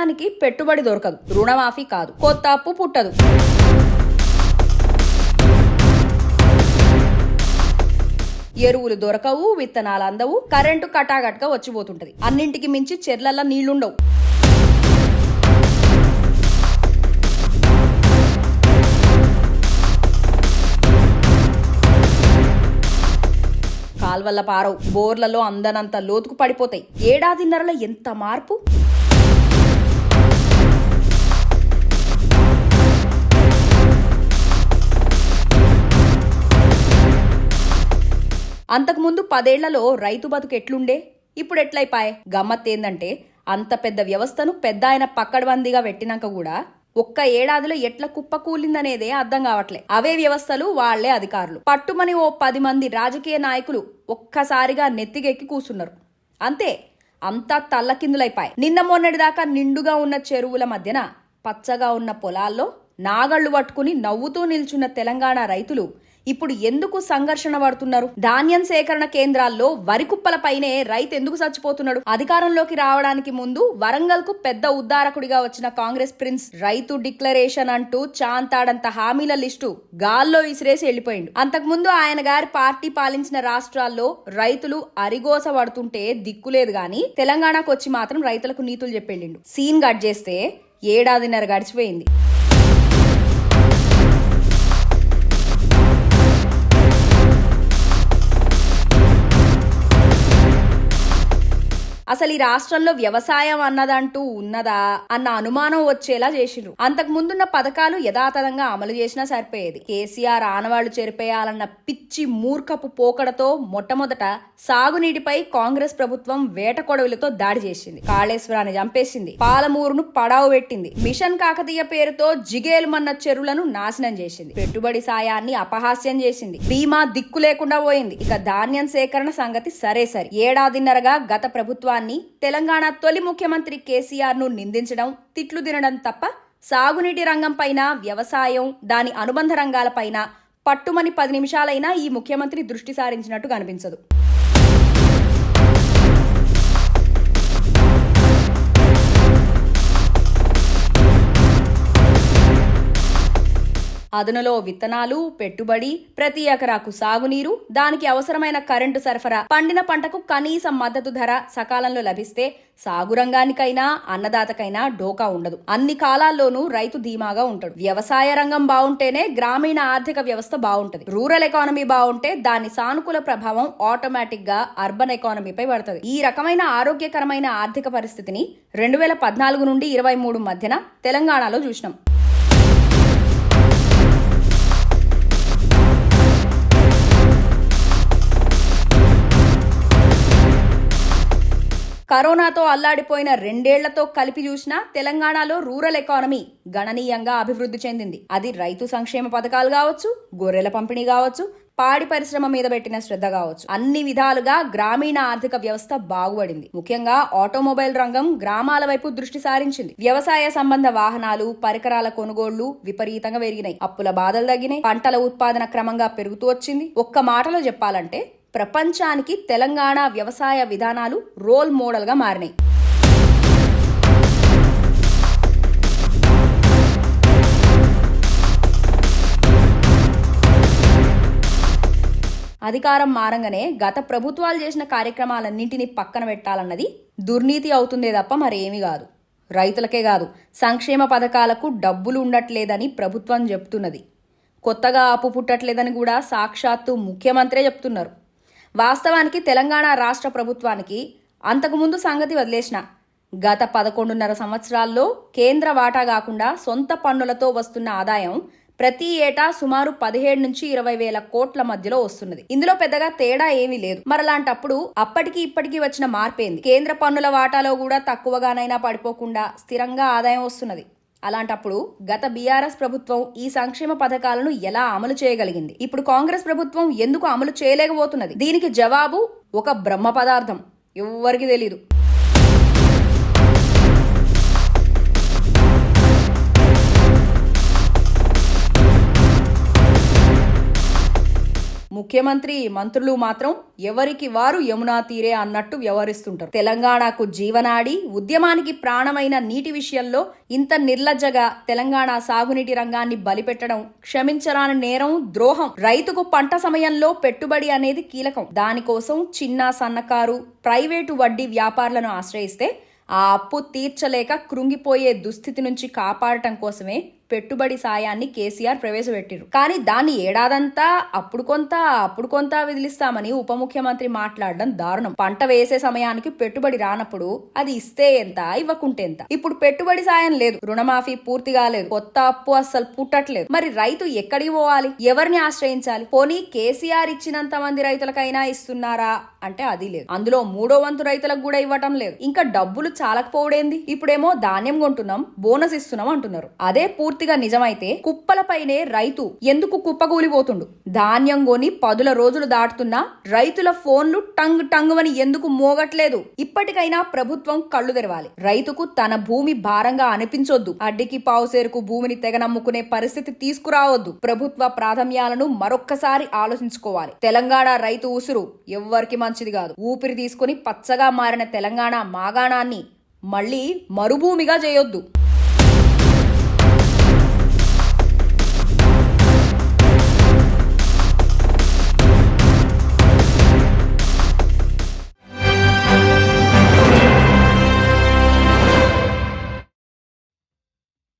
వ్యవసాయానికి పెట్టుబడి దొరకదు. రుణమాఫీ కాదు. కొత్త అప్పు పుట్టదు. ఎరువులు దొరకవు విత్తనాలు అందవు కరెంటు కటాగట్గా వచ్చిపోతుంటది. అన్నింటికి మించి చెర్లల్లో నీళ్ళుండవు. కాల్వల్ల పారవు. బోర్లలో అందనంత లోతుకు పడిపోతాయి. ఏడాదిన్నరలో ఎంత మార్పు? అంతకుముందు పదేళ్ళలో రైతు బతుకు ఎట్లుండే? ఇప్పుడు ఎట్లయిపాయే? గమ్మత్తేందంటే అంత పెద్ద వ్యవస్థను పెద్ద ఆయన పక్కడబందీగా పెట్టినాక కూడా ఒక్క ఏడాదిలో ఎట్ల కుప్ప కూలిందనేదే అర్థం కావట్లే. అవే వ్యవస్థలు వాళ్ళే అధికారులు. పట్టుమని ఓ పది మంది రాజకీయ నాయకులు ఒక్కసారిగా నెత్తికెక్కి కూసున్నారు అంతే అంతా తల్లకిందులైపాయి. నిన్న మొన్నటిదాకా నిండుగా ఉన్న చెరువుల మధ్యన పచ్చగా ఉన్న పొలాల్లో నాగళ్ళు పట్టుకుని నవ్వుతూ నిల్చున్న తెలంగాణ రైతులు ఇప్పుడు ఎందుకు సంఘర్షణ పడుతున్నారు? ధాన్యం సేకరణ కేంద్రాల్లో వరి కుప్పలపైనే రైతు ఎందుకు చచ్చిపోతున్నాడు? అధికారంలోకి రావడానికి ముందు వరంగల్కు పెద్ద ఉద్దారకుడిగా వచ్చిన కాంగ్రెస్ ప్రిన్స్ రైతు డిక్లరేషన్ అంటూ చాంతాడంత హామీల లిస్టు గాల్లో విసిరేసి వెళ్ళిపోయిండు అంతకుముందు ఆయన గారి పార్టీ పాలించిన రాష్ట్రాల్లో రైతులు అరిగోస పడుతుంటే దిక్కులేదు గాని తెలంగాణకు వచ్చి మాత్రం రైతులకు నీతులు చెప్పెళ్ళిండు సీన్ కట్ చేస్తే ఏడాదిన్నర గడిచిపోయింది. అసలు ఈ రాష్ట్రంలో వ్యవసాయం అన్నదంటూ ఉన్నదా అన్న అనుమానం వచ్చేలా చేసిండ్రు అంతకు ముందున్న పథకాలు యథాతథంగా అమలు చేసినా సరిపోయేది. కేసీఆర్ ఆనవాళ్ళు చెరిపేయాలన్న పిచ్చి మూర్ఖపు పోకడతో మొట్టమొదట సాగునీటిపై కాంగ్రెస్ ప్రభుత్వం వేట కొడవులతో దాడి చేసింది. కాళేశ్వరాన్ని చంపేసింది. పాలమూరును పడావు పెట్టింది. మిషన్ కాకతీయ పేరుతో జిగేలుమన్న చెరువులను నాశనం చేసింది. పెట్టుబడి సాయాన్ని అపహాస్యం చేసింది. బీమా దిక్కు లేకుండా పోయింది. ఇక ధాన్యం సేకరణ సంగతి సరే సరి ఏడాదిన్నరగా గత ప్రభుత్వాన్ని తెలంగాణ తొలి ముఖ్యమంత్రి కేసీఆర్ను నిందించడం తిట్లు తినడం తప్ప సాగునీటి రంగం పైన వ్యవసాయం దాని అనుబంధ రంగాలపైన పట్టుమని పది నిమిషాలైనా ఈ ముఖ్యమంత్రి దృష్టి సారించినట్టు కనిపించదు అదనులో విత్తనాలు పెట్టుబడి ప్రతి ఎకరాకు సాగునీరు దానికి అవసరమైన కరెంటు సరఫరా పండిన పంటకు కనీస మద్దతు ధర సకాలంలో లభిస్తే సాగు రంగానికైనా అన్నదాతకైనా డోకా ఉండదు. అన్ని కాలాల్లోనూ రైతు ధీమాగా ఉంటాడు. వ్యవసాయ రంగం బాగుంటేనే గ్రామీణ ఆర్థిక వ్యవస్థ బాగుంటది. రూరల్ ఎకానమీ బాగుంటే దాని సానుకూల ప్రభావం ఆటోమేటిక్గా అర్బన్ ఎకానమీపై పడుతుంది. ఈ రకమైన ఆరోగ్యకరమైన ఆర్థిక పరిస్థితిని రెండు వేల పద్నాలుగు నుండి ఇరవై మూడు మధ్యన తెలంగాణలో చూసినాం. కరోనాతో అల్లాడిపోయిన రెండేళ్ళతో కలిపి చూసినా తెలంగాణలో రూరల్ ఎకానమీ గణనీయంగా అభివృద్ధి చెందింది. అది రైతు సంక్షేమ పథకాలు కావచ్చు గొర్రెల పంపిణీ కావచ్చు పాడి పరిశ్రమ మీద పెట్టిన శ్రద్ధ కావచ్చు. అన్ని విధాలుగా గ్రామీణ ఆర్థిక వ్యవస్థ బాగుపడింది. ముఖ్యంగా ఆటోమొబైల్ రంగం గ్రామాల వైపు దృష్టి సారించింది. వ్యవసాయ సంబంధ వాహనాలు పరికరాల కొనుగోళ్ళు విపరీతంగా పెరిగినాయి. అప్పుల బాధలు తగ్గినాయి. పంటల ఉత్పాదన క్రమంగా పెరుగుతూ వచ్చింది. ఒక్క మాటలో చెప్పాలంటే ప్రపంచానికి తెలంగాణ వ్యవసాయ విధానాలు రోల్ మోడల్గా మారినాయి. అధికారం మారంగానే గత ప్రభుత్వాలు చేసిన కార్యక్రమాలన్నింటినీ పక్కన పెట్టాలన్నది దుర్నీతి అవుతుందే తప్ప మరేమీ కాదు. రైతులకే కాదు సంక్షేమ పథకాలకు డబ్బులు ఉండట్లేదని ప్రభుత్వం చెప్తున్నది. కొత్తగా అప్పు పుట్టట్లేదని కూడా సాక్షాత్తు ముఖ్యమంత్రే చెప్తున్నారు. వాస్తవానికి తెలంగాణ రాష్ట్ర ప్రభుత్వానికి అంతకుముందు సంగతి వదిలేసిన. గత పదకొండున్నర సంవత్సరాల్లో కేంద్ర వాటా కాకుండా సొంత పన్నులతో వస్తున్న ఆదాయం ప్రతి ఏటా సుమారు పదిహేడు నుంచి ఇరవై వేల కోట్ల మధ్యలో వస్తున్నది. ఇందులో పెద్దగా తేడా ఏమీ లేదు. మరలాంటప్పుడు అప్పటికి ఇప్పటికి వచ్చిన మార్పేంది? కేంద్ర పన్నుల వాటాలో కూడా తక్కువగానైనా పడిపోకుండా స్థిరంగా ఆదాయం వస్తున్నది. అలాంటప్పుడు గత బీఆర్ఎస్ ప్రభుత్వం ఈ సంక్షేమ పథకాలను ఎలా అమలు చేయగలిగింది? ఇప్పుడు కాంగ్రెస్ ప్రభుత్వం ఎందుకు అమలు చేయలేకపోతున్నది? దీనికి జవాబు ఒక బ్రహ్మ పదార్థం. ఎవ్వరికి తెలీదు. ముఖ్యమంత్రి మంత్రులు మాత్రం ఎవరికి వారు యమునా తీరే అన్నట్టు వ్యవహరిస్తుంటారు. తెలంగాణకు జీవనాడి ఉద్యమానికి ప్రాణమైన నీటి విషయంలో ఇంత నిర్లజ్జగా తెలంగాణ సాగునీటి రంగాన్ని బలిపెట్టడం క్షమించరాని నేరం ద్రోహం రైతుకు పంట సమయంలో పెట్టుబడి అనేది కీలకం. దానికోసం చిన్న సన్నకారు ప్రైవేటు వడ్డీ వ్యాపారులను ఆశ్రయిస్తే ఆ అప్పు తీర్చలేక కృంగిపోయే దుస్థితి నుంచి కాపాడటం కోసమే పెట్టుబడి సాయాన్ని కేసీఆర్ ప్రవేశపెట్టిరు కానీ దాన్ని ఏడాదంతా అప్పుడు కొంత అప్పుడు కొంత విదిలిస్తామని ఉప ముఖ్యమంత్రి మాట్లాడడం దారుణం. పంట వేసే సమయానికి పెట్టుబడి రానప్పుడు అది ఇస్తే ఎంత ఇవ్వకుంటే ఎంత? ఇప్పుడు పెట్టుబడి సాయం లేదు రుణమాఫీ పూర్తి కాలేదు కొత్త అప్పు అస్సలు పుట్టట్లేదు. మరి రైతు ఎక్కడికి పోవాలి? ఎవరిని ఆశ్రయించాలి? పోనీ కేసీఆర్ ఇచ్చినంత మంది రైతులకైనా ఇస్తున్నారా? అంటే అది లేదు. అందులో మూడో వంతు రైతులకు కూడా ఇవ్వటం లేదు. ఇంకా డబ్బులు చాలకపోవడేంది? ఇప్పుడేమో ధాన్యం కొంటున్నాం బోనస్ ఇస్తున్నాం అంటున్నారు. అదే పూర్తిగా నిజమైతే కుప్పలపైనే రైతు ఎందుకు కుప్పకూలిపోతుండు? ధాన్యం కొని పదుల రోజులు దాటుతున్నా రైతుల ఫోన్లు టంగ్ టంగ్ అని ఎందుకు మోగట్లేదు? ఇప్పటికైనా ప్రభుత్వం కళ్ళు తెరవాలి. రైతుకు తన భూమి భారంగా అనిపించొద్దు. అడ్డికి పావుసేరుకు భూమిని తెగనమ్ముకునే పరిస్థితి తీసుకురావద్దు. ప్రభుత్వ ప్రాధాన్యాలను మరొక్కసారి ఆలోచించుకోవాలి. తెలంగాణ రైతు ఉసురు ఎవ్వరికి మంచిది కాదు. ఊపిరి తీసుకుని పచ్చగా మారిన తెలంగాణ మాగాణాన్ని మళ్ళీ మరుభూమిగా చేయొద్దు.